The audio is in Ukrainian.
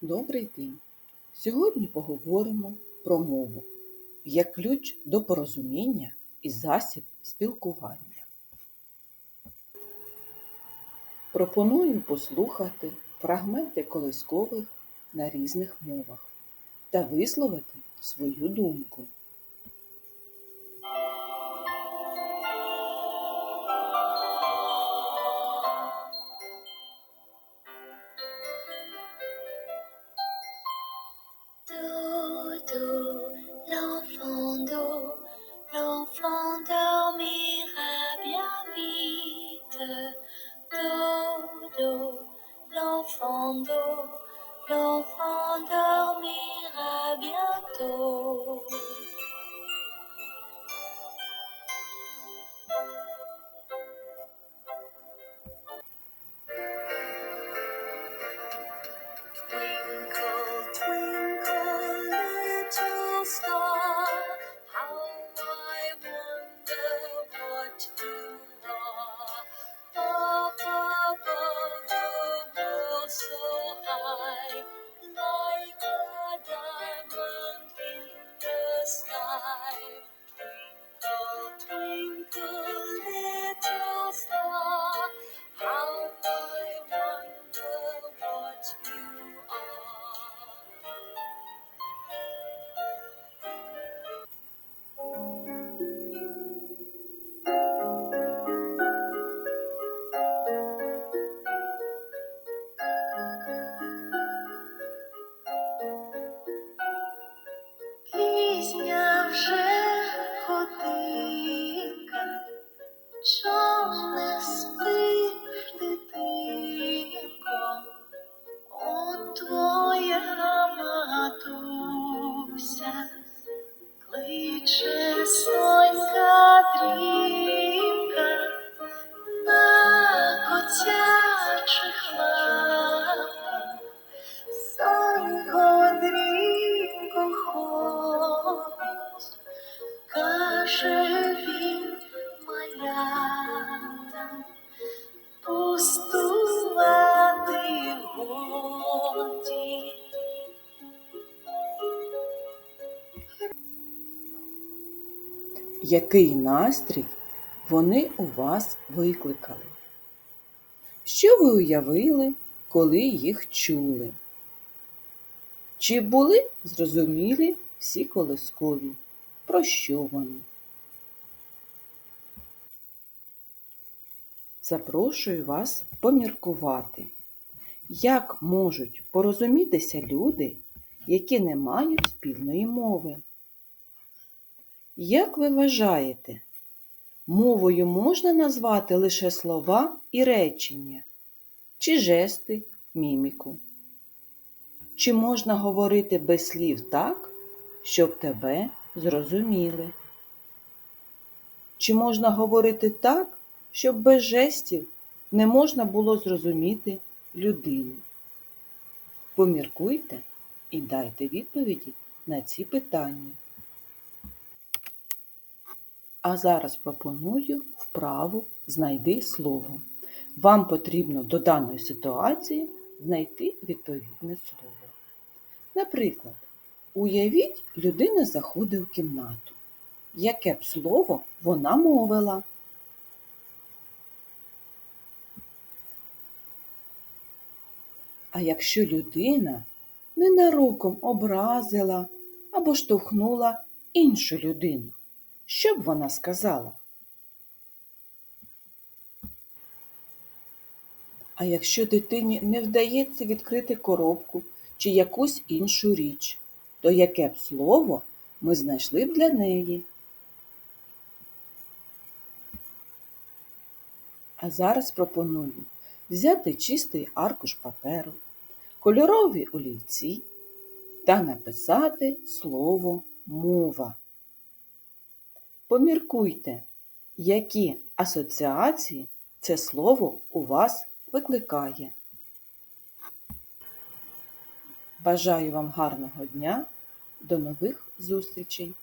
Добрий день! Сьогодні поговоримо про мову як ключ до порозуміння і засіб спілкування. Пропоную послухати фрагменти колискових на різних мовах та висловити свою думку. D'eau, l'enfant dormira bien vite. Dodo, l'enfant d'eau, l'enfant dormira bientôt. Пустувати годі. Який настрій вони у вас викликали? Що ви уявили, коли їх чули? Чи були зрозумілі всі колискові? Про що вони? Запрошую вас поміркувати, як можуть порозумітися люди, які не мають спільної мови. Як ви вважаєте, мовою можна назвати лише слова і речення, чи жести, міміку? Чи можна говорити без слів так, щоб тебе зрозуміли? Чи можна говорити так, щоб без жестів не можна було зрозуміти людину? Поміркуйте і дайте відповіді на ці питання. А зараз пропоную вправу Знайди слово. Вам потрібно до даної ситуації знайти відповідне слово. Наприклад, уявіть, людина заходить в кімнату. Яке б слово вона мовила? А якщо людина ненароком образила або штовхнула іншу людину, що б вона сказала? А якщо дитині не вдається відкрити коробку чи якусь іншу річ, то яке б слово ми знайшли б для неї? А зараз пропоную взяти чистий аркуш паперу, кольорові олівці та написати слово мова. Поміркуйте, які асоціації це слово у вас викликає. Бажаю вам гарного дня, до нових зустрічей!